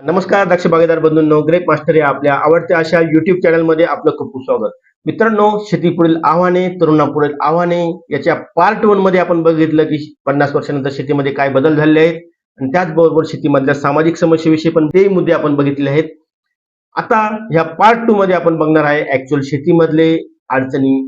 नमस्कार दक्ष बागेदार बंधूंनो grep master या आपल्या आवडत्या अशा युट्यूब चॅनलमध्ये आपलं खूप खूप स्वागत. मित्रांनो शेतीपुढील आव्हाने तरुणापुढील आव्हाने याच्या पार्ट वनमध्ये आपण बघितलं की पन्नास वर्षानंतर शेतीमध्ये काय बदल झाले आहेत. आणि त्याचबरोबर शेतीमधल्या सामाजिक समस्येविषयी पण ते मुद्दे आपण बघितले आहेत. आता ह्या पार्ट टू मध्ये आपण बघणार आहे ऍक्च्युअल शेतीमधले अडचणी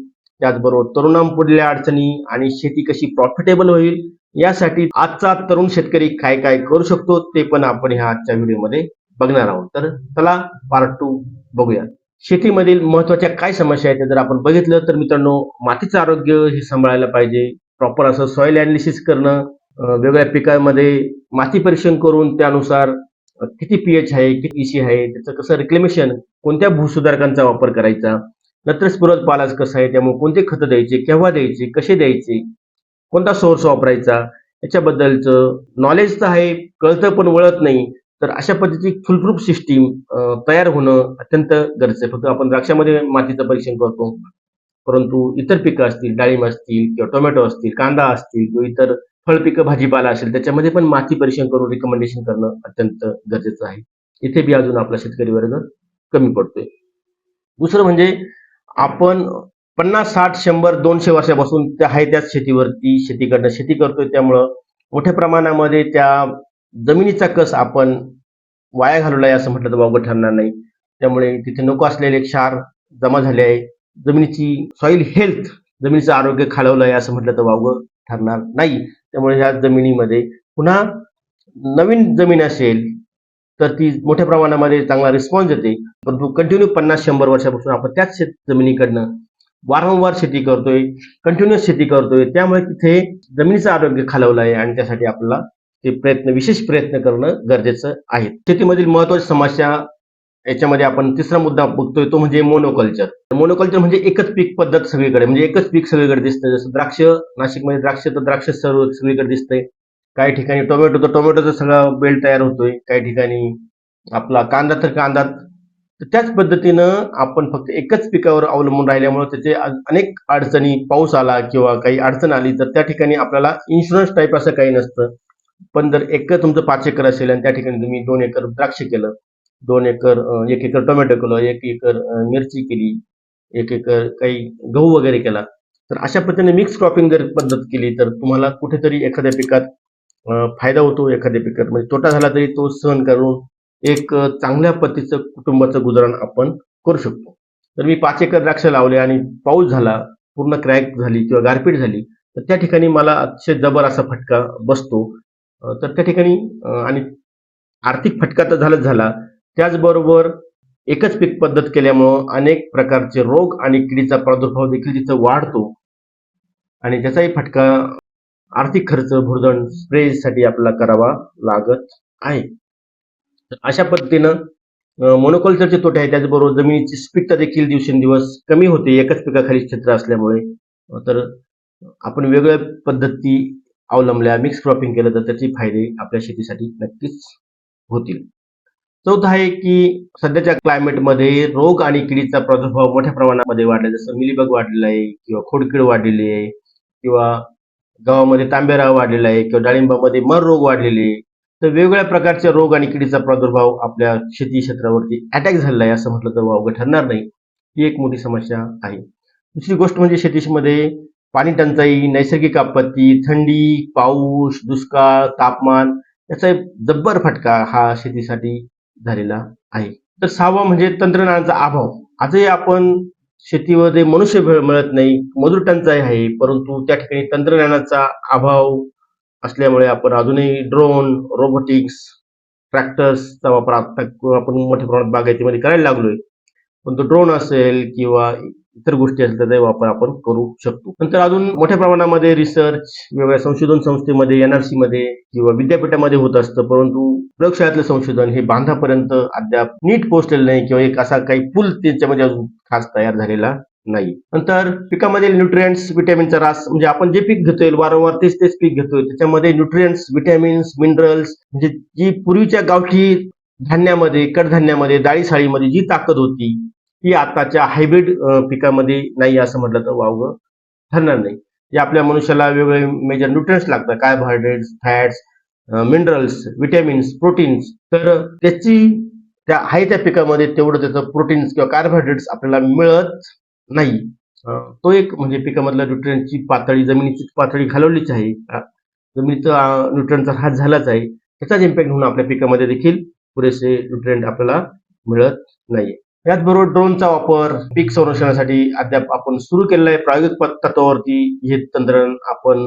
त्याचबरोबर तरुणांपुढल्या अडचणी आणि शेती कशी प्रॉफिटेबल होईल यासाठी आजचा तरुण शेतकरी काय काय करू शकतो ते पण आपण ह्या आजच्या व्हिडिओमध्ये बघणार आहोत. तर चला पार्ट टू बघूया शेतीमधील महत्त्वाच्या काय समस्या आहेत जर आपण बघितलं तर मित्रांनो मातीचं आरोग्य हे सांभाळायला पाहिजे. प्रॉपर असं सॉइल अनालिसिस करणं वेगवेगळ्या पिकांमध्ये माती परीक्षण करून त्यानुसार किती पीएच आहे किती इसी आहे त्याचं कसं रिक्लेमेशन कोणत्या भूसुधारकांचा वापर करायचा नत्र स्फुरद पालास कसं आहे त्यामुळे कोणते खतं द्यायचे केव्हा द्यायचे कसे द्यायचे कोणता सोर्स वापरायचा? याच्याबद्दलचं नॉलेज तर आहे कळतं पण वळत नाही. तर अशा पद्धतीची फुलप्रूफ सिस्टीम तयार होणं अत्यंत गरजेचं आहे. फक्त आपण द्राक्षामध्ये मातीचं परीक्षण करतो. परंतु इतर पिकं असतील डाळिंब असतील किंवा टोमॅटो असतील कांदा असतील किंवा इतर फळपिकं भाजीपाला असेल त्याच्यामध्ये पण माती परीक्षण करून रिकमेंडेशन करणं अत्यंत गरजेचं आहे. इथे बी अजून आपला शेतकरी वर्ग कमी पडतोय. दुसरं म्हणजे आपण पन्नास साठ शंभर दोनशे वर्षापासून त्या आहे त्याच शेतीवरती शेती करणं शेती करतोय. त्यामुळं मोठ्या प्रमाणामध्ये त्या जमिनीचा कस आपण वाया घालवलाय असं म्हटलं तर वावगं ठरणार नाही. त्यामुळे तिथे नको असलेले क्षार जमा झाले आहे. जमिनीची सॉइल हेल्थ जमिनीचं आरोग्य खालवलं आहे असं म्हटलं तर वावगं ठरणार नाही. त्यामुळे ह्या जमिनीमध्ये पुन्हा नवीन जमीन असेल तर ती मोठ्या प्रमाणामध्ये चांगला रिस्पॉन्स येते. परंतु कंटिन्यू पन्नास शंभर वर्षापासून आपण त्याच शेत जमिनीकडनं वारंवार शेती करतोय कंटिन्युअस शेती करतोय. त्यामुळे तिथे जमिनीचं आरोग्य खालवलं आहे आणि त्यासाठी आपल्याला ते प्रयत्न विशेष प्रयत्न करणं गरजेचं आहे. शेतीमधील महत्वाची समस्या याच्यामध्ये आपण तिसरा मुद्दा बघतोय तो म्हणजे मोनोकल्चर मोनोकल्चर म्हणजे एकच पीक पद्धत सगळीकडे म्हणजे एकच पीक सगळीकडे दिसतंय. जसं द्राक्ष नाशिकमध्ये द्राक्ष तर द्राक्ष सर्व सगळीकडे दिसतंय. काही ठिकाणी टोमॅटो तर टोमॅटोचा सगळा बेल्ट तयार होतोय. काही ठिकाणी आपला कांदा तर कांदा तर त्याच पद्धतीनं आपण फक्त एकच पिकावर अवलंबून राहिल्यामुळे त्याचे अनेक अडचणी पाऊस आला किंवा काही अडचण आली तर त्या ठिकाणी आपल्याला इन्शुरन्स टाईप असं काही नसतं. पण जर एकच तुमचं पाच एकर असेल आणि त्या ठिकाणी तुम्ही दोन एकर द्राक्ष केलं दोन एकर एक एकर टोमॅटो केलं एक एकर मिरची केली एक एकर काही गहू वगैरे केला तर अशा पद्धतीने मिक्स क्रॉपिंग जर पद्धत केली तर तुम्हाला कुठेतरी एखाद्या पिकात फायदा होतो एखाद्या पिकात. म्हणजे तोटा झाला तरी तो सहन करून एक चांगल्या पद्धतीचं कुटुंबाचं गुजरण आपण करू शकतो. तर मी पाच एकर द्राक्ष लावले आणि पाऊस झाला पूर्ण क्रॅक झाली किंवा गारपीट झाली तर त्या ठिकाणी मला अतिशय जबर असा फटका बसतो. तर त्या ठिकाणी आणि आर्थिक फटका तर झालाच झाला. त्याचबरोबर एकच पीक पद्धत केल्यामुळं अनेक प्रकारचे रोग आणि किडीचा प्रादुर्भाव देखील तिथं वाढतो. आणि त्याचाही फटका आर्थिक खर्च भुर्दण स्प्रेसाठी आपल्याला करावा लागत आहे. अशा पद्धतीनं मोनोकल्चरचे तोटे आहेत. त्याचबरोबर जमिनीची स्पीकता देखील दिवसेंदिवस कमी होते. एकच पिकाखाली क्षेत्र असल्यामुळे. तर आपण वेगळ्या पद्धती अवलंबल्या मिक्स क्रॉपिंग केलं तर त्याचे फायदे आपल्या शेतीसाठी नक्कीच होतील. चौथं आहे की सध्याच्या क्लायमेटमध्ये रोग आणि किडीचा प्रादुर्भाव मोठ्या प्रमाणामध्ये वाढला जसं मिलीबग वाढलेला आहे किंवा खोडकीड वाढलेली आहे किंवा गव्हामध्ये तांबेरा वाढलेला आहे किंवा डाळिंबामध्ये मर रोग वाढलेले तर वेगवेगळ्या प्रकारच्या रोग आणि किडीचा प्रादुर्भाव आपल्या शेती क्षेत्रावरती अटॅक झालेला आहे असं म्हटलं तर वावगं ठरणार नाही. ही एक मोठी समस्या आहे. दुसरी गोष्ट म्हणजे शेतीमध्ये पाणी टंचाई नैसर्गिक आपत्ती थंडी पाऊस दुष्काळ तापमान याचा जब्बर फटका हा शेतीसाठी झालेला आहे. तर सहावा म्हणजे तंत्रज्ञानाचा अभाव. आजही आपण शेतीमध्ये मनुष्य मिळत नाही मजूर टंचाई आहे परंतु त्या ठिकाणी तंत्रज्ञानाचा अभाव असल्यामुळे आपण अजूनही ड्रोन रोबोटिक्स ट्रॅक्टर्सचा वापर आता आपण मोठ्या प्रमाणात बागायतीमध्ये करायला लागलोय. पण तो ड्रोन असेल किंवा इतर गोष्टी असतील त्याचा वापर आपण करू शकतो. नंतर अजून मोठ्या प्रमाणामध्ये रिसर्च वेगवेगळ्या संशोधन संस्थेमध्ये एनआरसी मध्ये किंवा विद्यापीठामध्ये होत असतं. परंतु प्रयोगशाळेतलं संशोधन हे बांधापर्यंत अद्याप नीट पोहोचलेलं नाही किंवा एक असा काही पूल त्याच्यामध्ये अजून खास तयार झालेला नाही. नंतर पिकामधील न्यूट्रिएंट्स विटॅमिनचा रास म्हणजे आपण जे पीक घेतोय वारंवार तेच तेच पीक घेतोय त्याच्यामध्ये न्यूट्रिएंट्स विटॅमिन्स मिनरल्स म्हणजे जी पूर्वीच्या गावठी धान्यामध्ये कडधान्यामध्ये डाळी साळीमध्ये जी ताकद होती ती आताच्या हायब्रिड पिकामध्ये नाही असं म्हटलं तर वावगं ठरणार नाही. जे आपल्या मनुष्याला वेगवेगळे मेजर न्यूट्रिएंट्स लागतात carbohydrates fats minerals vitamins proteins तर त्याची त्या आहे त्या पिकामध्ये तेवढं त्याचं प्रोटीन्स किंवा कार्बोहायड्रेट्स आपल्याला मिळत नाही. तो एक म्हणजे पिकामधल्या न्यूट्रियनची पातळी जमिनीची पातळी घालवलीच आहे. जमिनीचा न्यूट्रियनचा हात झालाच आहे. त्याचाच इम्पॅक्ट होऊन आपल्या पिकामध्ये देखील पुरेसे न्यूट्रियंट आपल्याला मिळत नाही याचबरोबर ड्रोनचा वापर पीक संरक्षणासाठी अद्याप आपण सुरू केलेला आहे. प्रायोगिक पद- तत्वावरती हे तंत्रज्ञान आपण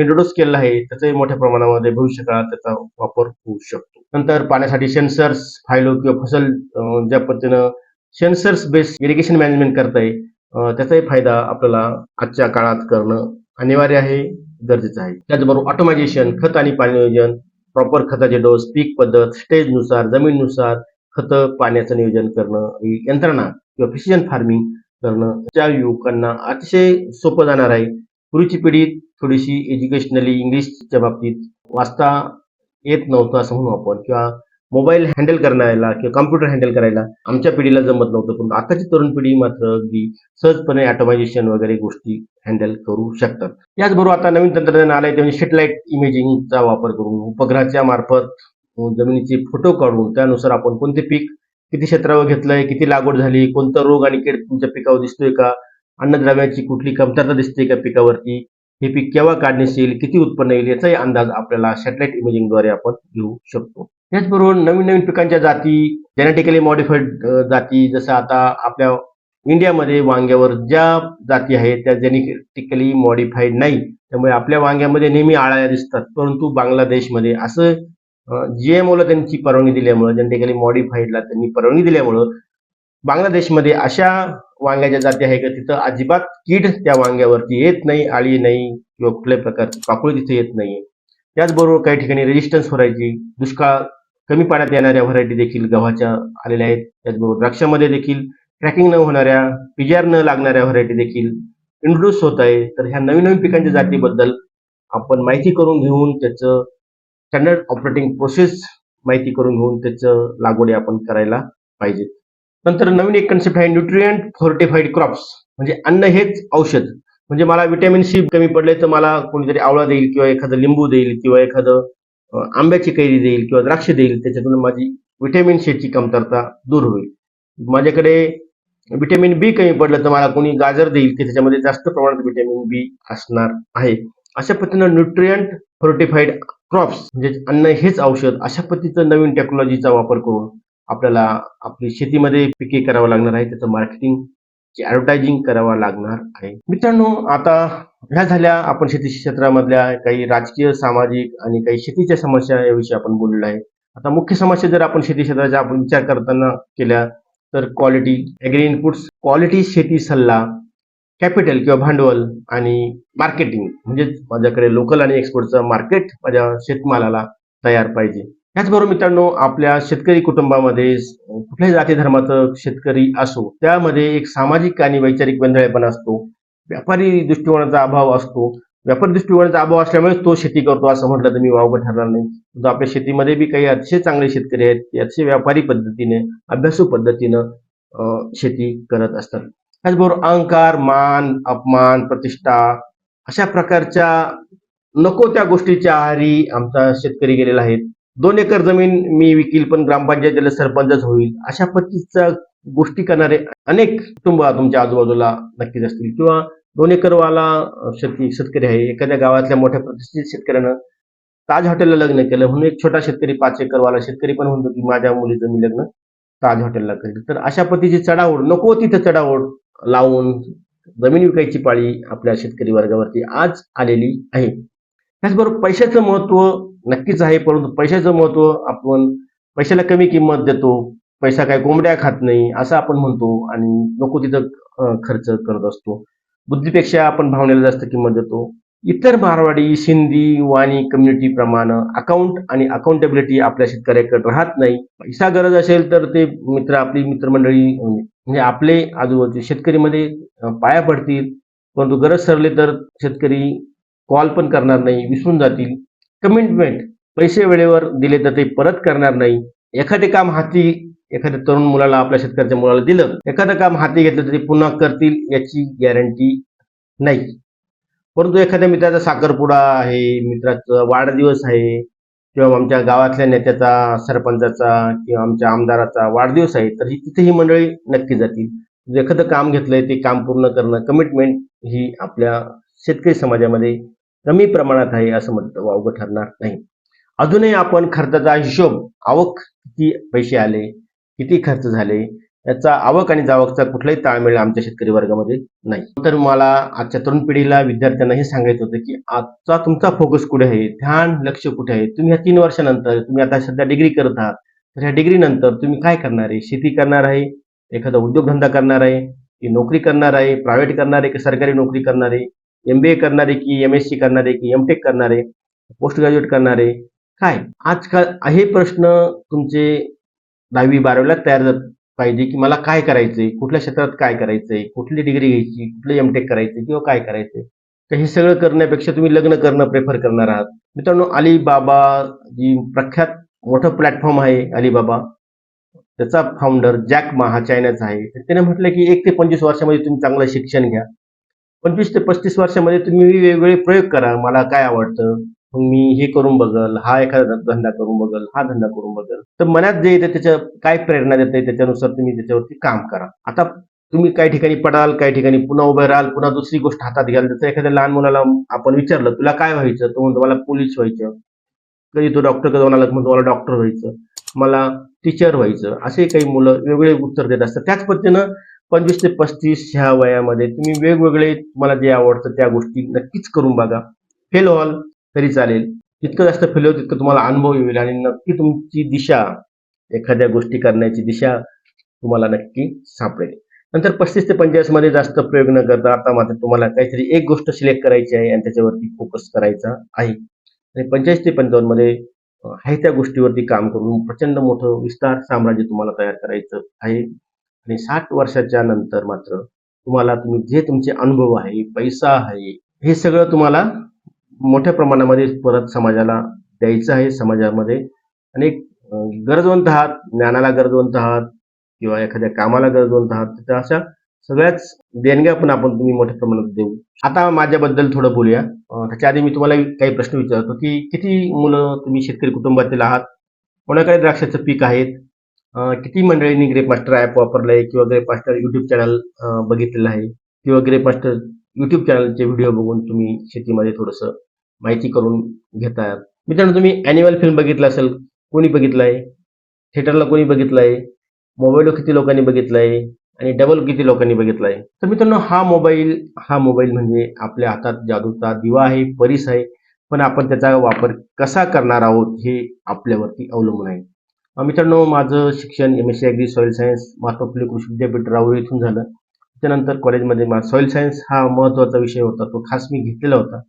इंट्रोड्यूस केलेलं आहे. त्याचाही मोठ्या प्रमाणामध्ये भविष्यकाळात त्याचा वापर होऊ शकतो. नंतर पाण्यासाठी सेन्सर्स फायलो किंवा फसल ज्या पद्धतीनं सेन्सर्स बेस्ड इरिगेशन मॅनेजमेंट करताय येईल त्याचाही फायदा आपल्याला आजच्या काळात करणं अनिवार्य आहे गरजेचं आहे. त्याचबरोबर ऑटोमायझेशन खत आणि पाणी नियोजन प्रॉपर खताचे डोस पीक पद्धत स्टेजनुसार जमीननुसार खतं पाण्याचं नियोजन करणं ही यंत्रणा किंवा प्रिसिजन फार्मिंग करणं त्या युवकांना अतिशय सोपं जाणार आहे. पूर्वीची पिढी थोडीशी एज्युकेशनली इंग्लिशच्या बाबतीत वाचता येत नव्हतं असं म्हणू आपण किंवा मोबाईल हँडल करायला किंवा कॉम्प्युटर हँडल करायला आमच्या पिढीला जमत नव्हतं. पण आताची तरुण पिढी मात्र अगदी सहजपणे ऑटोमायझेशन वगैरे गोष्टी हँडल करू शकतात. याचबरोबर आता नवीन तंत्रज्ञान आलंय ते म्हणजे सॅटेलाइट इमेजिंगचा वापर करून उपग्रहाच्या मार्फत जमिनीचे फोटो काढून त्यानुसार आपण कोणते पीक किती क्षेत्रावर घेतलंय किती लागवड झाली कोणता रोग आणि कीड तुमच्या पिकावर दिसतोय का अन्नद्रव्याची कुठली कमतरता दिसते का पिकावरती हे पीक केव्हा काढण्यास येईल किती उत्पन्न येईल याचाही अंदाज आपल्याला सॅटेलाइट इमेजिंगद्वारे आपण घेऊ शकतो. त्याचबरोबर नवीन नवीन पिकांच्या जाती जेनेटिकली मॉडिफाईड जाती जसं आता आपल्या इंडियामध्ये वांग्यावर ज्या जाती आहेत त्या जेनेटिकली मॉडिफाईड नाही. त्यामुळे आपल्या वांग्यामध्ये नेहमी आळ्या दिसतात. परंतु बांगलादेशमध्ये असं जीएमओला त्यांची परवानगी दिल्यामुळं जेनेटिकली मॉडिफाईडला त्यांनी परवानगी दिल्यामुळं बांगलादेशमध्ये अशा वांग्याच्या जाती आहे का तिथं अजिबात कीड त्या वांग्यावरती येत नाही आळी नाही किंवा कुठल्याही प्रकारची पाकुळी तिथे येत नाही त्याचबरोबर काही ठिकाणी रेजिस्टन्स व्हरायटी दुष्काळ कमी पाण्यात येणाऱ्या व्हरायटी देखील गव्हाच्या आलेल्या आहेत. त्याचबरोबर द्राक्षामध्ये देखील ट्रॅकिंग न होणाऱ्या पिजार न लागणाऱ्या व्हरायटी देखील इंट्रोड्यूस होत आहे. तर ह्या नवीन नवीन पिकांच्या जातीबद्दल आपण माहिती करून घेऊन त्याचं स्टँडर्ड ऑपरेटिंग प्रोसेस माहिती करून घेऊन त्याचं लागवडी आपण करायला पाहिजे नंतर नवीन एक कन्सेप्ट आहे न्यूट्रियंट फोर्टिफाईड क्रॉप्स म्हणजे अन्न हेच औषध. म्हणजे मला विटॅमिन सी कमी पडले तर मला कोणीतरी आवळा देईल किंवा एखादं लिंबू देईल किंवा एखादं आंब्याची कैरी देईल किंवा द्राक्ष देईल त्याच्यातून माझी विटॅमिन सीची कमतरता दूर होईल. माझ्याकडे विटॅमिन बी कमी पडलं तर मला कोणी गाजर देईल की त्याच्यामध्ये जास्त प्रमाणात विटॅमिन बी असणार आहे. अशा पद्धतीनं न्यूट्रियंट फोर्टिफाईड क्रॉप्स म्हणजे अन्न हेच औषध अशा पद्धतीचं नवीन टेक्नॉलॉजीचा वापर करून आपल्याला आपली शेतीमध्ये पिके करावं लागणार आहे. त्याचं मार्केटिंग ऍडव्हर्टाईजिंग करावा लागणार आहे. मित्रांनो आता ह्या झाल्या आपण शेती क्षेत्रामधल्या काही राजकीय सामाजिक आणि काही शेतीच्या समस्या याविषयी आपण बोललेलो आहे. आता मुख्य समस्या जर आपण शेती क्षेत्राचा आपण विचार करताना केल्या तर क्वालिटी ऍग्री इनपुट्स क्वालिटी शेती सल्ला कॅपिटल किंवा भांडवल आणि मार्केटिंग म्हणजेच माझ्याकडे लोकल आणि एक्सपोर्टचं मार्केट माझ्या शेतमालाला तयार पाहिजे. त्याचबरोबर मित्रांनो आपल्या शेतकरी कुटुंबामध्ये कुठल्याही जाती धर्माचं शेतकरी असो त्यामध्ये एक सामाजिक आणि वैचारिक वेंधळेपणा असतो. व्यापारी दृष्टिकोनाचा अभाव असतो. व्यापारी दृष्टिकोनाचा अभाव असल्यामुळे तो शेती करतो असं म्हटलं तर मी वावगं ठरणार नाही. परंतु आपल्या शेतीमध्ये बी काही अतिशय चांगले शेतकरी आहेत ते अतिशय व्यापारी पद्धतीने अभ्यासू पद्धतीनं शेती करत असतात. त्याचबरोबर अहंकार मान अपमान प्रतिष्ठा अशा प्रकारच्या नको त्या गोष्टीच्या आहारी आमचा शेतकरी गेलेला आहे. दोन एकर जमीन मी विकील पण ग्रामपंचायतीला सरपंचच होईल. अशा पद्धतीच्या गोष्टी करणारे अनेक कुटुंब तुमच्या आजूबाजूला नक्कीच असतील. किंवा दोन एकरवाला शेती शेतकरी आहे. एखाद्या गावातल्या मोठ्या प्रतिष्ठित शेतकऱ्यानं ताज हॉटेलला लग्न केलं. म्हणून एक छोटा शेतकरी पाच एकरवाला शेतकरी पण म्हणतो की माझ्या मुलीचं मी लग्न ताज हॉटेलला करेल. तर अशा पद्धतीची चढाओढ नको तिथं चढाओढ लावून जमीन विकायची पाळी आपल्या शेतकरी वर्गावरती आज आलेली आहे. त्याचबरोबर पैशाचं महत्त्व नक्कीच आहे परंतु पैशाचं महत्त्व आपण पैशाला कमी किंमत देतो पैसा काय कोंबड्या खात नाही असं आपण म्हणतो आणि नको तिथं खर्च करत असतो. बुद्धीपेक्षा आपण भावनेला जास्त किंमत देतो. इतर मारवाडी सिंधी वाणी कम्युनिटी प्रमाणे अकाउंट आणि अकाउंटेबिलिटी आपल्या शेतकऱ्याकडे राहत नाही. पैसा गरज असेल तर ते मित्र आपली मित्रमंडळी म्हणजे आपले आजूबाजूचे शेतकरीमध्ये पाया पडतील. परंतु गरज सरले तर शेतकरी कॉल पण करणार नाही विसरून जातील. कमिटमेंट पैसे वेळेवर दिले तर ते परत करणार नाही. एखादे काम हाती एखाद्या तरुण मुलाला आपल्या शेतकऱ्याच्या मुलाला दिलं एखादं काम हाती घेतलं तर ते पुन्हा करतील याची गॅरंटी नाही. परंतु एखाद्या मित्राचा साखरपुडा आहे मित्राचा वाढदिवस आहे किंवा आमच्या गावातल्या नेत्याचा सरपंचाचा किंवा आमच्या आमदाराचा वाढदिवस आहे तर ही तिथे ही मंडळी नक्की जातील. एखादं काम घेतलंय ते काम पूर्ण करणं कमिटमेंट ही आपल्या शेतकरी समाजामध्ये कमी प्रमाणात आहे असं म्हटलं वावगं ठरणार नाही. अजूनही आपण खर्चाचा हिशोब आवक किती पैसे आले किती खर्च झाले याचा आवक आणि जावकचा कुठलाही ताळमेळ आमच्या शेतकरी वर्गामध्ये नाही. तर मला आजच्या तरुण पिढीला विद्यार्थ्यांना हे सांगायचं होतं की आजचा तुमचा फोकस कुठे आहे? ध्यान लक्ष कुठे आहे? तुम्ही ह्या तीन वर्षानंतर तुम्ही आता सध्या डिग्री करत आहात. तर ह्या डिग्री नंतर तुम्ही काय करणार आहे? शेती करणार आहे? एखादा उद्योगधंदा करणार आहे? की नोकरी करणार आहे? प्रायव्हेट करणार आहे? की सरकारी नोकरी करणार आहे? एम बी ए करणारे की एम एस सी करणारे की एम टेक करणारे पोस्ट ग्रॅज्युएट करणारे काय? आजकाल हे प्रश्न तुमचे दहावी बारावीला तयार पाहिजे की मला काय करायचंय? कुठल्या क्षेत्रात काय करायचंय? कुठली डिग्री घ्यायची? कुठलं एम टेक करायचं किंवा काय करायचंय? तर हे सगळं करण्यापेक्षा तुम्ही लग्न करणं प्रेफर करणार आहात. मित्रांनो अलिबाबा जी प्रख्यात मोठं प्लॅटफॉर्म आहे अलिबाबा. त्याचा फाउंडर जॅक मा हा चायनाचा आहे त्याने म्हटलं की एक ते पंचवीस वर्षामध्ये तुम्ही चांगलं शिक्षण घ्या. पंचवीस ते पस्तीस वर्षामध्ये तुम्ही वेगवेगळे प्रयोग करा. मला काय आवडतं? मग मी हे करून बघल हा एखादा धंदा करून बघल हा धंदा करून बघल. तर मनात जे येते त्याच्या काय प्रेरणा देते त्याच्यानुसार तुम्ही त्याच्यावरती काम करा. आता तुम्ही काही ठिकाणी पडाल काही ठिकाणी पुन्हा उभे राहाल पुन्हा दुसरी गोष्ट हातात घ्याल जसं एखाद्या लहान मुलाला आपण विचारलं तुला काय व्हायचं? तो म्हणतो मला पोलीस व्हायचं. कधी तो डॉक्टर कधी म्हणाला म्हणतो मला डॉक्टर व्हायचं. मला टीचर व्हायचं. असे काही मुलं वेगवेगळे उत्तर देत असतात. त्याच पद्धतीनं पंचवीस ते पस्तीस ह्या वयामध्ये तुम्ही वेगवेगळे तुम्हाला जे आवडतं त्या गोष्टी नक्कीच करून बघा. फेल व्हाल तरी चालेल. जितकं जास्त फेल होईल तितकं तुम्हाला अनुभव येईल आणि नक्की तुमची दिशा एखाद्या गोष्टी करण्याची दिशा तुम्हाला नक्की सापडेल. नंतर पस्तीस ते पंचेचाळीसमध्ये जास्त प्रयोग न करता आता मात्र तुम्हाला काहीतरी एक गोष्ट सिलेक्ट करायची आहे आणि त्याच्यावरती फोकस करायचा आहे. आणि पंचेचाळीस ते पंचावन्नमध्ये आहे त्या गोष्टीवरती काम करून प्रचंड मोठं विस्तार साम्राज्य तुम्हाला तयार करायचं आहे. आणि साठ वर्षाच्या नंतर मात्र तुम्हाला तुम्ही जे तुमचे अनुभव आहे पैसा आहे हे सगळं तुम्हाला मोठ्या प्रमाणामध्ये परत समाजाला द्यायचं आहे समाजामध्ये. आणि गरजवंत आहात ज्ञानाला गरजवंत आहात किंवा एखाद्या कामाला गरजवंत आहात तर अशा सगळ्याच देणग्या पण आपण तुम्ही मोठ्या प्रमाणात देऊ. आता माझ्याबद्दल थोडं बोलूया. त्याच्या आधी मी तुम्हाला काही प्रश्न विचारतो की किती मुलं तुम्ही शेतकरी कुटुंबातील आहात? कोणाकडे द्राक्षाचं पीक आहेत? किती मंडळींनी ग्रेप मास्टर ॲप वापरलंय किंवा ग्रेप मास्टर युट्यूब चॅनल बघितलेलं आहे? किंवा ग्रेप मास्टर युट्यूब चॅनलचे व्हिडिओ बघून तुम्ही शेतीमध्ये थोडंसं माहिती करून घेताय मित्रांनो तुम्ही अॅन्युअल फिल्म बघितलं असेल कोणी बघितलंय? थिएटरला कोणी बघितलंय? मोबाईलवर किती लोकांनी बघितलंय? आणि डबल किती लोकांनी बघितलंय? तर मित्रांनो हा मोबाईल हा मोबाईल म्हणजे आपल्या हातात जादूचा दिवा आहे परीस आहे पण आपण त्याचा वापर कसा करणार आहोत हे आपल्यावरती अवलंबून आहे. मित्रांनो माझं शिक्षण M S C agri soil science Mahatma Krishi Vidyapeeth Rahuri इथून झालं. त्यानंतर कॉलेजमध्ये मा सॉईल सायन्स हा महत्त्वाचा विषय होता. तो खास मी घेतलेला होता.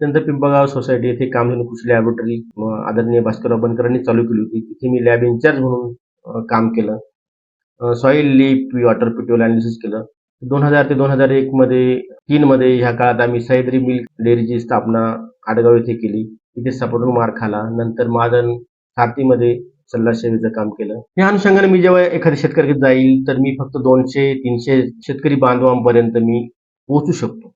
त्यानंतर पिंपळगाव सोसायटी येथे कामधेनू कृषी लॅबोरेटरी आदरणीय भास्करराव बनकरांनी चालू केली होती. तिथे मी लॅब इन्चार्ज म्हणून काम केलं. Soil leaf water petiole analysis केलं. दोन हजार ते दोन हजार एक मध्ये तीन मध्ये ह्या काळात आम्ही सह्याद्री मिल्क डेअरीची स्थापना आडगाव येथे केली. तिथे सपोर्ट मार खाला. नंतर मादन सारथीमध्ये सल्ला सेवेचं काम केलं. या अनुषंगाने मी जेव्हा एखाद्या शेतकऱ्याकडे जाईल तर मी फक्त दोनशे तीनशे शेतकरी बांधवांपर्यंत मी पोहोचू शकतो.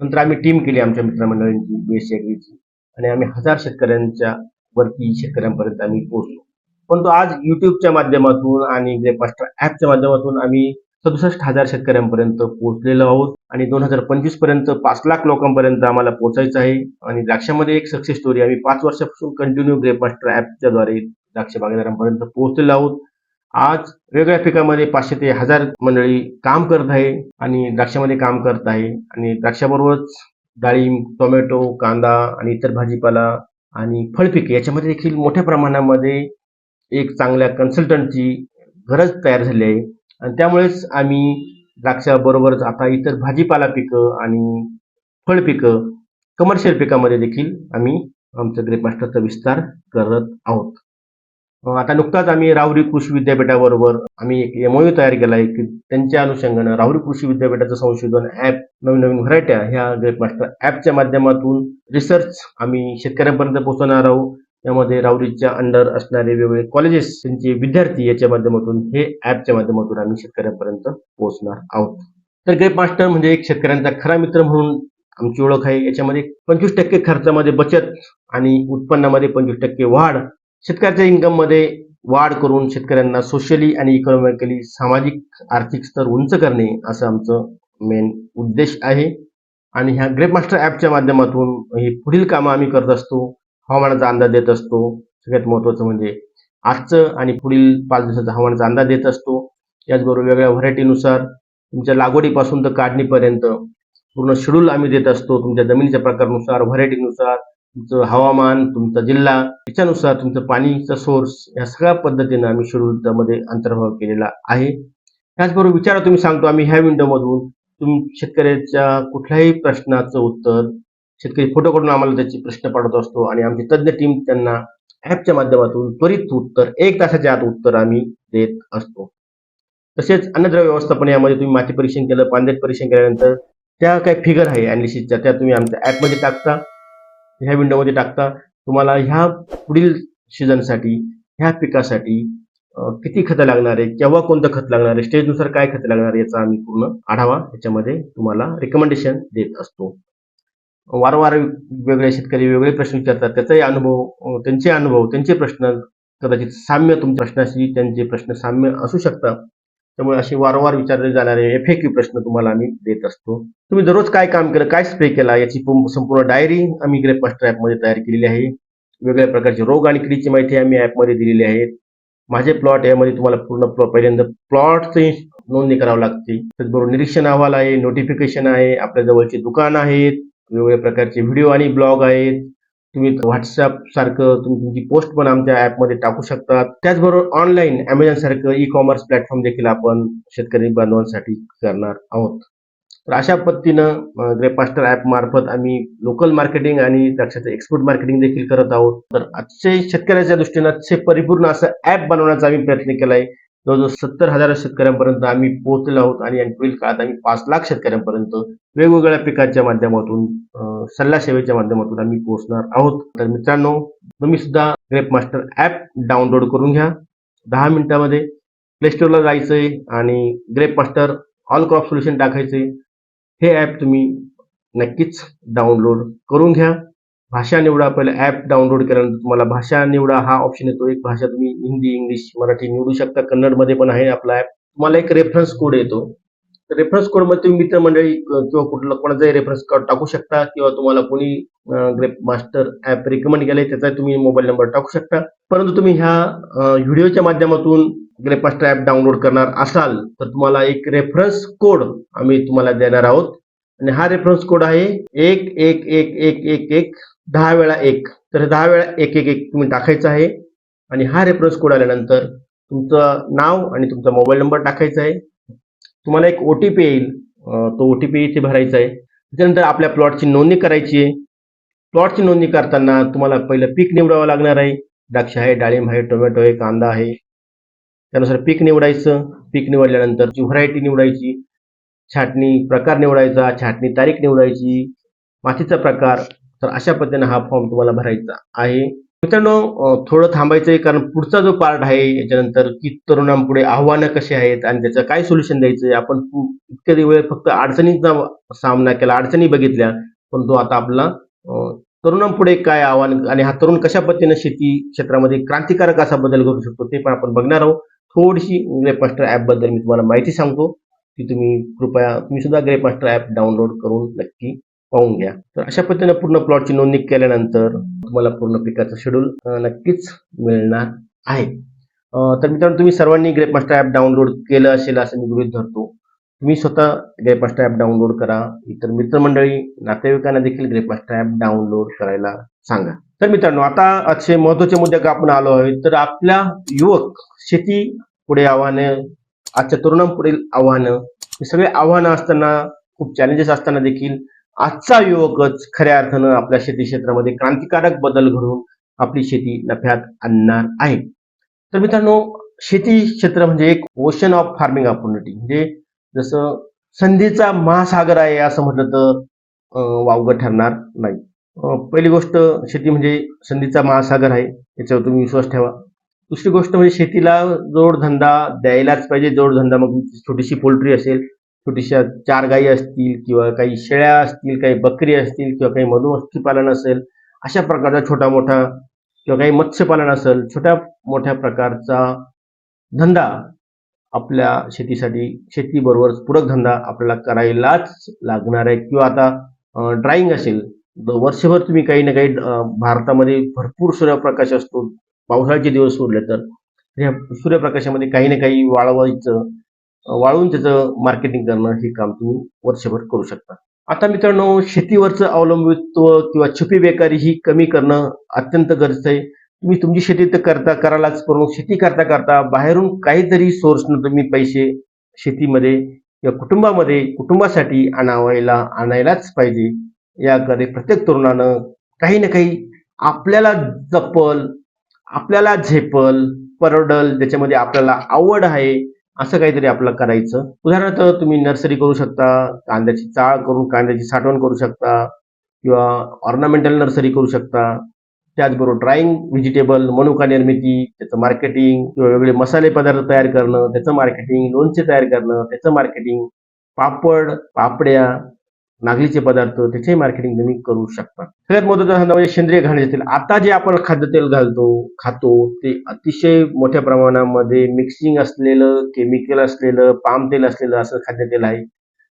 नंतर आम्ही टीम केली आमच्या मित्रमंडळींची बीएससी एग्रीची आणि आम्ही हजार शेतकऱ्यांच्या वरती शेतकऱ्यांपर्यंत आम्ही पोहोचलो. परंतु आज युट्यूबच्या माध्यमातून आणि ग्रेपास्टर ऍपच्या माध्यमातून आम्ही सदुसष्ट हजार शेतकऱ्यांपर्यंत पोहोचलेलो आहोत आणि दोन हजार पंचवीसपर्यंत पाच लाख लोकांपर्यंत आम्हाला पोहोचायचं आहे. आणि द्राक्षामध्ये एक सक्सेस स्टोरी आम्ही पाच वर्षापासून कंटिन्यू ग्रेपास्टर ऍपच्या द्वारे द्राक्ष बागायतदारांपर्यंत पोहोचलेलो आहोत. आज वेगवेगळ्या पिकामध्ये पाचशे ते हजार मंडळी काम करत आहे आणि द्राक्षामध्ये काम करत आहे. आणि द्राक्षाबरोबरच डाळिंब टोमॅटो कांदा आणि इतर भाजीपाला आणि फळपिके याच्यामध्ये देखील मोठ्या प्रमाणामध्ये एक चांगल्या कन्सल्टंटची गरज तयार झाली आहे. आणि त्यामुळेच आम्ही द्राक्षाबरोबरच आता इतर भाजीपाला पिकं आणि फळ पिकं कमर्शियल पिकामध्ये देखील आम्ही आमचं ग्रेप मास्टरचा विस्तार करत आहोत. आता नुकताच आम्ही राहुरी कृषी विद्यापीठाबरोबर आम्ही एक एमओयू तयार केला आहे की त्यांच्या अनुषंगानं राहुरी कृषी विद्यापीठाचं संशोधन ॲप नवीन नवीन व्हरायट्या ह्या ग्रेप मास्टर ऍपच्या माध्यमातून रिसर्च आम्ही शेतकऱ्यांपर्यंत पोहोचवणार आहोत. त्यामध्ये राहुरीच्या अंडर असणारे वेगवेगळे कॉलेजेस त्यांचे विद्यार्थी याच्या माध्यमातून हे ऍपच्या माध्यमातून आम्ही शेतकऱ्यांपर्यंत पोहोचणार आहोत. तर ग्रेप मास्टर म्हणजे एक शेतकऱ्यांचा खरा मित्र म्हणून आमची ओळख आहे. याच्यामध्ये पंचवीस टक्के खर्चामध्ये बचत आणि उत्पन्नामध्ये पंचवीस टक्के वाढ शेतकऱ्याच्या इन्कममध्ये वाढ करून शेतकऱ्यांना सोशली आणि इकॉनॉमिकली सामाजिक आर्थिक स्तर उंच करणे असं आमचं मेन उद्देश आहे. आणि ह्या ग्रेप मास्टर ॲपच्या माध्यमातून ही पुढील कामं आम्ही करत असतो. हवामानाचा अंदाज देत असतो. सगळ्यात महत्त्वाचं म्हणजे आजचं आणि पुढील पाच दिवसाचा हवामानाचा अंदाज देत असतो. याचबरोबर वेगळ्या व्हरायटीनुसार तुमच्या लागवडीपासून तर काढणीपर्यंत पूर्ण शेड्यूल आम्ही देत असतो. तुमच्या जमिनीच्या प्रकारानुसार व्हरायटीनुसार तुमचं हवामान तुमचा जिल्हा याच्यानुसार तुमचं पाणीचा सोर्स या सगळ्या पद्धतीनं आम्ही शेड्यूल अंतर्भाव केलेला आहे. त्याचबरोबर विचारा तुम्ही सांगतो आम्ही ह्या विंडोमधून तुम शेतकऱ्याच्या कुठल्याही प्रश्नाचं उत्तर शेतकरी फोटो काढून आम्हाला त्याचे प्रश्न पाठवत असतो आणि आमची तज्ज्ञ टीम त्यांना ॲपच्या माध्यमातून त्वरित उत्तर एक तासाच्या आत उत्तर आम्ही देत असतो. तसेच अन्नद्रव्य व्यवस्थापन यामध्ये तुम्ही माती परीक्षण केलं पांदेट परीक्षण केल्यानंतर त्या काही फिगर आहे अनालिसिसच्या त्या तुम्ही आमच्या ॲपमध्ये टाकता. ह्या विंडोमध्ये टाकता. तुम्हाला ह्या पुढील सीझनसाठी ह्या पिकासाठी किती खतं लागणार आहे केव्हा कोणतं खत लागणार आहे स्टेजनुसार काय खत लागणार आहे याचा आम्ही पूर्ण आढावा याच्यामध्ये तुम्हाला रिकमेंडेशन देत असतो. वारंवार वेगवेगळे शेतकरी वेगवेगळे प्रश्न विचारतात. त्याचाही अनुभव त्यांचे अनुभव त्यांचे प्रश्न कदाचित साम्य तुमच्या प्रश्नाशी त्यांचे प्रश्न साम्य असू शकतात. त्यामुळे असे वारंवार विचारले जाणारे एफएक्यू प्रश्न तुम्हाला आम्ही देत असतो. तुम्ही दररोज काय काम केलं काय स्प्रे केला याची संपूर्ण डायरी आम्ही ग्रेप फर्स्ट ॲपमध्ये तयार केलेली आहे. वेगवेगळ्या प्रकारचे रोग आणि किडीची माहिती आम्ही ॲपमध्ये दिलेली आहे. माझे प्लॉट यामध्ये तुम्हाला पूर्ण प्लॉ- पहिल्यांदा प्लॉटची नोंदणी करावी लागते. त्याचबरोबर निरीक्षण अहवाल आहे नोटिफिकेशन आहे आपल्या जवळचे दुकान आहेत वेगवेगळ्या प्रकारचे व्हिडिओ आणि ब्लॉग आहेत. तुम्ही व्हॉट्सअप सारखं तुम्ही तुमची पोस्ट पण आमच्या ॲपमध्ये टाकू शकता त्याचबरोबर ऑनलाईन अमेझॉन सारखं ई कॉमर्स प्लॅटफॉर्म देखील आपण शेतकरी बांधवांसाठी करणार आहोत. तर अशा पद्धतीनं ग्रेपास्टर ॲप मार्फत आम्ही लोकल मार्केटिंग आणि द्राक्षाचं एक्सपोर्ट मार्केटिंग देखील करत आहोत. तर अतिशय शेतकऱ्याच्या दृष्टीनं अतिशय परिपूर्ण असं ॲप बनवण्याचा आम्ही प्रयत्न केला आहे जवळजवळ सत्तर हजार शेतकऱ्यांपर्यंत आम्ही पोहोचलेलो आहोत आणि पुढील काळात आम्ही पाच लाख शेतकऱ्यांपर्यंत वेगवेगळ्या पिकांच्या माध्यमातून सल्ला सेवेच्या माध्यमातून आम्ही पोहोचणार आहोत. तर मित्रांनो तुम्ही सुद्धा ग्रेप मास्टर ॲप डाउनलोड करून घ्या. दहा मिनिटामध्ये प्लेस्टोरला जायचंय आणि grape master all crop solution टाकायचे हे ॲप तुम्ही नक्कीच डाउनलोड करून घ्या. भाषा निवडा पहिले ॲप डाउनलोड केल्यानंतर तुम्हाला भाषा निवडा हा ऑप्शन येतो. एक भाषा तुम्ही हिंदी इंग्लिश मराठी निवडू शकता. कन्नडमध्ये पण आहे आपला ॲप तुम्हाला एक रेफरन्स कोड येतो. रेफरन्स कोडमध्ये तुम्ही मित्रमंडळी किंवा कुठलं कोणाचाही रेफरन्स कोड टाकू शकता किंवा तुम्हाला कोणी ग्रेप मास्टर ॲप रिकमेंड केलंय त्याचा तुम्ही मोबाईल नंबर टाकू शकता. परंतु तुम्ही ह्या व्हिडिओच्या माध्यमातून ग्रेप मास्टर ॲप डाउनलोड करणार असाल तर तुम्हाला एक रेफरन्स कोड आम्ही तुम्हाला देणार आहोत. आणि हा रेफरन्स कोड आहे एक एक एक एक एक एक दहा वेळा एक. तर दहा वेळा एक एक एक तुम्ही टाकायचं आहे. आणि हा रेफरन्स कोड आल्यानंतर तुमचं नाव आणि तुमचा मोबाईल नंबर टाकायचा आहे. तुम्हाला एक ओ टी पी येईल. तो ओ टी पी इथे भरायचा आहे. त्याच्यानंतर आपल्या प्लॉटची नोंदणी करायची आहे. प्लॉटची नोंदणी करताना तुम्हाला पहिलं पीक निवडावं लागणार आहे. द्राक्ष आहे डाळिंब आहे टोमॅटो आहे कांदा आहे. त्यानुसार पीक निवडायचं. पीक निवडल्यानंतर जी व्हरायटी निवडायची छाटणी प्रकार निवडायचा छाटणी तारीख निवडायची मातीचा प्रकार तर अशा पद्धतीने हा फॉर्म तुम्हाला भरायचा आहे. मित्रांनो थोडं थांबायचं आहे कारण पुढचा जो पार्ट आहे याच्यानंतर की तरुणांपुढे आव्हानं कशी आहेत आणि त्याचं काय सोल्युशन द्यायचं आहे आपण इतक्या वेळ फक्त अडचणींचा सामना केला अडचणी बघितल्या परंतु आता आपला तरुणांपुढे काय आव्हान आणि हा तरुण कशा पद्धतीने शेती क्षेत्रामध्ये क्रांतिकारक असा बदल करू शकतो ते पण आपण बघणार आहोत. थोडीशी ग्रेप मास्टर मी तुम्हाला माहिती सांगतो की तुम्ही कृपया तुम्ही सुद्धा ग्रेप मास्टर ॲप डाउनलोड करून नक्की पाहून घ्या. तर अशा पद्धतीने पूर्ण प्लॉटची नोंदणी केल्यानंतर तुम्हाला पूर्ण पिकाचं शेड्यूल नक्कीच मिळणार आहे. तर मित्रांनो तुम्ही सर्वांनी ग्रेप मास्टर ॲप डाउनलोड केलं असेल असं मी गृहित धरतो. तुम्ही स्वतः ग्रेप मास्टर ॲप डाउनलोड करा. इतर मित्रमंडळी नातेवाईकांना देखील ग्रेप मास्टर ॲप डाउनलोड करायला सांगा. तर मित्रांनो आता अतिशय महत्त्वाच्या मुद्द्याकडे आपण आलो आहे तर आपल्या युवक शेती पुढे आव्हानं आजच्या तरुणांपुढील आव्हानं हे सगळे आव्हानं असताना खूप चॅलेंजेस असताना देखील आजचा युवकच खऱ्या अर्थानं आपल्या शेती क्षेत्रामध्ये क्रांतिकारक बदल घडवून आपली शेती नफ्यात आणणार आहे. तर मित्रांनो शेती क्षेत्र म्हणजे एक ओशन ऑफ फार्मिंग ऑपॉर्च्युनिटी म्हणजे जसं संधीचा महासागर आहे असं म्हटलं तर वावग वावगं ठरणार नाही. पहिली गोष्ट शेती म्हणजे संधीचा महासागर आहे याच्यावर तुम्ही विश्वास ठेवा. दुसरी गोष्ट म्हणजे शेतीला जोडधंदा द्यायलाच पाहिजे. जोडधंदा मग छोटीशी पोल्ट्री असेल छोटीशा चार गायी असतील किंवा काही शेळ्या असतील काही बकरी असतील किंवा काही मधुमक्षी पालन असेल अशा प्रकारचा छोटा मोठा किंवा काही मत्स्यपालन असेल छोट्या मोठ्या प्रकारचा धंदा आपल्या शेतीसाठी शेतीबरोबर पूरक धंदा आपल्याला करायलाच लागणार आहे. किंवा आता ड्राईंग असेल वर्षभर तुम्ही काही ना काही भारतामध्ये भरपूर सूर्यप्रकाश असतो. पावसाळ्याचे दिवस सोडले तर ह्या सूर्यप्रकाशामध्ये काही ना काही वाळवायचं वाळून वाळवून त्याचं मार्केटिंग करणं हे काम तुम्ही वर्षभर करू शकता. आता मित्रांनो शेतीवरचं अवलंबित्व किंवा छुपी बेकारी ही कमी करणं अत्यंत गरजेचं आहे. तुम्ही तुमची शेती तर करता करायलाच परंतु शेती करता करता बाहेरून काहीतरी सोर्सनं तुम्ही पैसे शेतीमध्ये किंवा कुटुंबामध्ये कुटुंबासाठी आणावायला आणायलाच पाहिजे. याकडे प्रत्येक तरुणानं काही ना काही आपल्याला जपल आपल्याला झेपल परवडल ज्याच्यामध्ये आपल्याला आवड आहे असं काहीतरी आपलं करायचं. उदाहरणार्थ तुम्ही नर्सरी करू शकता कांद्याची चाळ करून कांद्याची साठवण करू शकता किंवा ऑर्नामेंटल नर्सरी करू शकता. त्याचबरोबर ड्राईंग व्हेजिटेबल मनुका निर्मिती त्याचं मार्केटिंग किंवा वेगवेगळे मसाले पदार्थ तयार करणं त्याचं मार्केटिंग लोणचे तयार करणं त्याचं मार्केटिंग पापड पापड्या नागलीचे पदार्थ त्याचे मार्केटिंग तुम्ही करू शकता. सगळ्यात महत्त्वाचा धंदा म्हणजे सेंद्रिय घाण्याचे तेल आता जे आपण खाद्यतेल घालतो खातो ते अतिशय मोठ्या प्रमाणामध्ये मिक्सिंग असलेलं केमिकल असलेलं पाम तेल असलेलं असं खाद्यतेल आहे.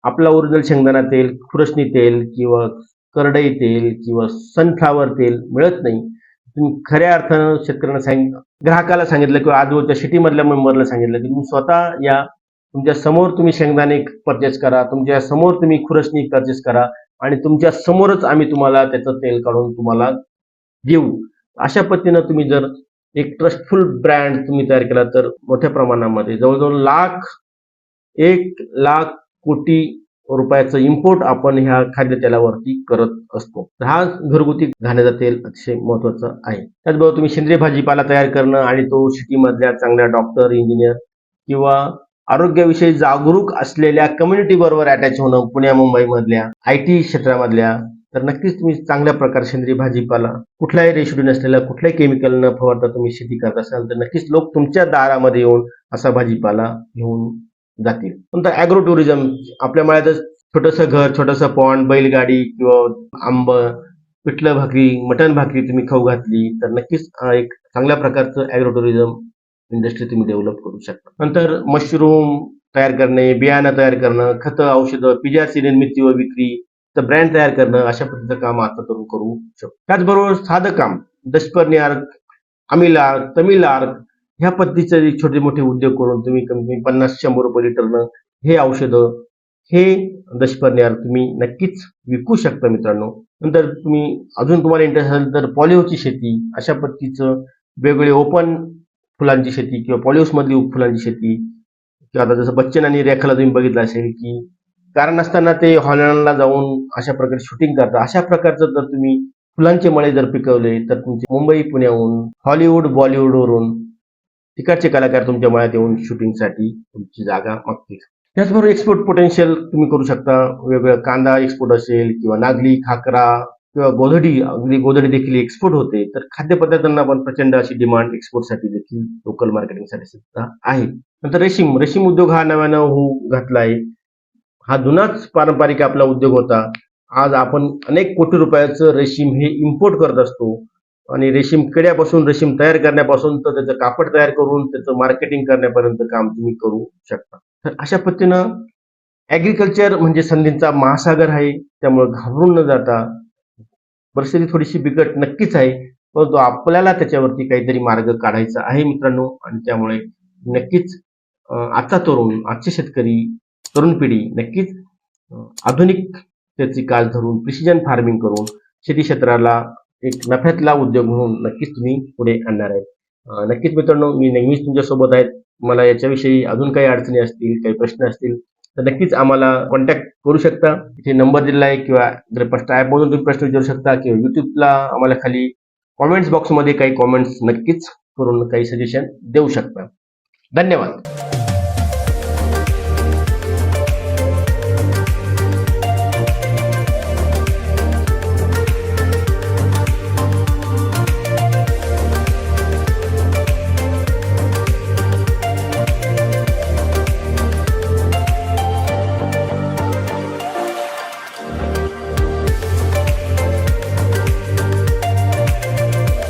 आपला ओरिजिनल शेंगदाणा तेल खुरसणी तेल किंवा करडई तेल किंवा सनफ्लावर तेल मिळत नाही. तुम्ही खऱ्या अर्थानं शेतकऱ्यांना सांग ग्राहकाला सांगितलं किंवा आजूबाजूच्या सिटीमधल्या मेंबरला सांगितलं की तुम्ही स्वतः या तुमच्यासमोर तुम्ही शेंगदाणे परचेस करा तुमच्यासमोर तुम्ही खुरसणी परचेस करा आणि तुमच्या समोरच आम्ही तुम्हाला त्याचं तेल काढून तुम्हाला देऊ. अशा पद्धतीनं तुम्ही जर एक ट्रस्टफुल ब्रँड तुम्ही तयार केला तर मोठ्या प्रमाणामध्ये जवळजवळ लाख एक लाख कोटी रुपयाचं इम्पोर्ट आपण ह्या खाद्यतेलावरती करत असतो. हा घरगुती घाण्याचं तेल अतिशय महत्वाचं आहे. त्याचबरोबर तुम्ही सेंद्रिय भाजीपाला तयार करणं आणि तो सिटीमधल्या चांगल्या डॉक्टर इंजिनियर किंवा आरोग्याविषयी जागरूक असलेल्या कम्युनिटी बरोबर अटॅच होणं पुण्या मुंबई मधल्या आय टी क्षेत्रामधल्या तर नक्कीच तुम्ही चांगल्या प्रकारे सेंद्रिय भाजीपाला कुठल्याही रेशिड्यू नसलेला कुठल्याही केमिकल न फवारता तुम्ही शेती करत असाल तर नक्कीच लोक तुमच्या दारामध्ये येऊन असा भाजीपाला घेऊन जातील. नंतर अॅग्रो टुरिझम आपल्या मळ्यातच छोटंसं घर छोटंसं पॉन्ड बैलगाडी किंवा आंब पिठलं भाकरी मटण भाकरी तुम्ही खाऊ घातली तर नक्कीच एक चांगल्या प्रकारचं अॅग्रो टुरिझम इंडस्ट्री तुम्ही डेव्हलप करू शकता. नंतर मशरूम तयार करणे बियाणं तयार करणं खतं औषधं पिजाची निर्मिती व विक्री तर ब्रँड तयार करणं अशा पद्धतीचं काम आता तरुण करू शकतो. त्याचबरोबर साधं काम दशपर्णी आर्क अमिल आर्क तमिल आर्क ह्या पद्धतीचे छोटे मोठे उद्योग करून तुम्ही कमी कमी पन्नास शंभर रुपये लिटरनं हे औषधं हे दशपर्णी आर्क तुम्ही नक्कीच विकू शकता मित्रांनो. नंतर तुम्ही अजून तुम्हाला इंटरेस्ट असेल तर पॉलिओची शेती अशा पद्धतीचं वेगवेगळे ओपन फुलांची शेती किंवा पॉलिओस मधली फुलांची शेती किंवा आता जसं बच्चन आणि रेखाला तुम्ही बघितलं असेल की कारण असताना ते हॉलंडला जाऊन अशा प्रकारे शूटिंग करतात. अशा प्रकारचं जर तुम्ही फुलांचे मळे जर पिकवले तर तुमचे मुंबई पुण्याहून हॉलिवूड बॉलिवूडवरून तिकडचे कलाकार तुमच्या मळ्यात येऊन शूटिंगसाठी तुमची जागा मागतील. त्याचबरोबर एक्सपोर्ट पोटेन्शियल तुम्ही करू शकता. वेगवेगळा कांदा एक्सपोर्ट असेल किंवा नागली खाकरा किंवा गोधडी अगदी गोधडी देखील एक्सपोर्ट होते तर खाद्यपदार्थांना पण प्रचंड अशी डिमांड एक्सपोर्टसाठी देखील लोकल मार्केटिंगसाठी सुद्धा आहे. नंतर रेशीम रेशीम उद्योग हा नव्यानं होऊ घातला आहे हा जुनाच पारंपरिक आपला उद्योग होता. आज आपण अनेक कोटी रुपयाचं रेशीम हे इम्पोर्ट करत असतो. आणि रेशीम किड्यापासून रेशीम तयार करण्यापासून तर त्याचं कापड तयार करून त्याचं मार्केटिंग करण्यापर्यंत काम तुम्ही करू शकता. तर अशा पद्धतीनं ऍग्रिकल्चर म्हणजे संधींचा महासागर आहे. त्यामुळे घाबरून न जाता परिस्थिती थोडीशी बिकट नक्कीच आहे. परंतु आपल्याला त्याच्यावरती काहीतरी मार्ग काढायचा आहे मित्रांनो. आणि त्यामुळे नक्कीच आजचा तरुण आजचे शेतकरी तरुण पिढी नक्कीच आधुनिक त्याची काळ धरून प्रिसिजन फार्मिंग करून शेती क्षेत्राला एक नफ्यातला उद्योग म्हणून नक्कीच तुम्ही पुढे आणणार आहेत नक्कीच मित्रांनो मी नेहमीच तुमच्यासोबत आहेत मला याच्याविषयी अजून काही अडचणी असतील काही प्रश्न असतील तर नक्कीच आम्हाला कॉन्टॅक्ट करू शकता. इथे नंबर दिला आहे किंवा प्रश्न ॲपमधून तुम्ही प्रश्न विचारू शकता किंवा युट्यूबला आम्हाला खाली कॉमेंट्स बॉक्समध्ये काही कॉमेंट्स नक्कीच करून काही सजेशन देऊ शकता. धन्यवाद.